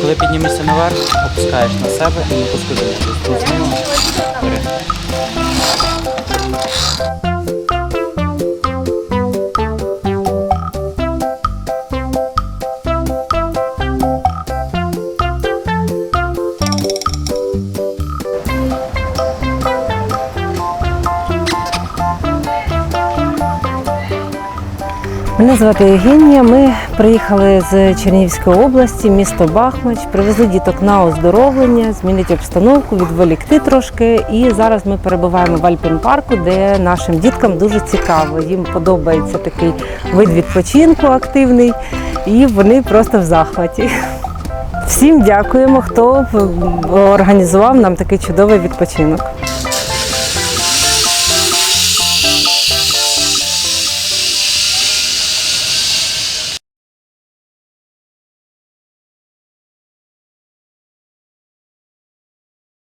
Коли піднімешся наверх, опускаєш на себе і не поскользуєш. Мене звати Євгенія. Ми приїхали з Чернігівської області, місто Бахмач, привезли діток на оздоровлення, змінити обстановку, відволікти трошки. І зараз ми перебуваємо в Альпін-парку, де нашим діткам дуже цікаво. Їм подобається такий вид відпочинку активний, і вони просто в захваті. Всім дякуємо, хто організував нам такий чудовий відпочинок.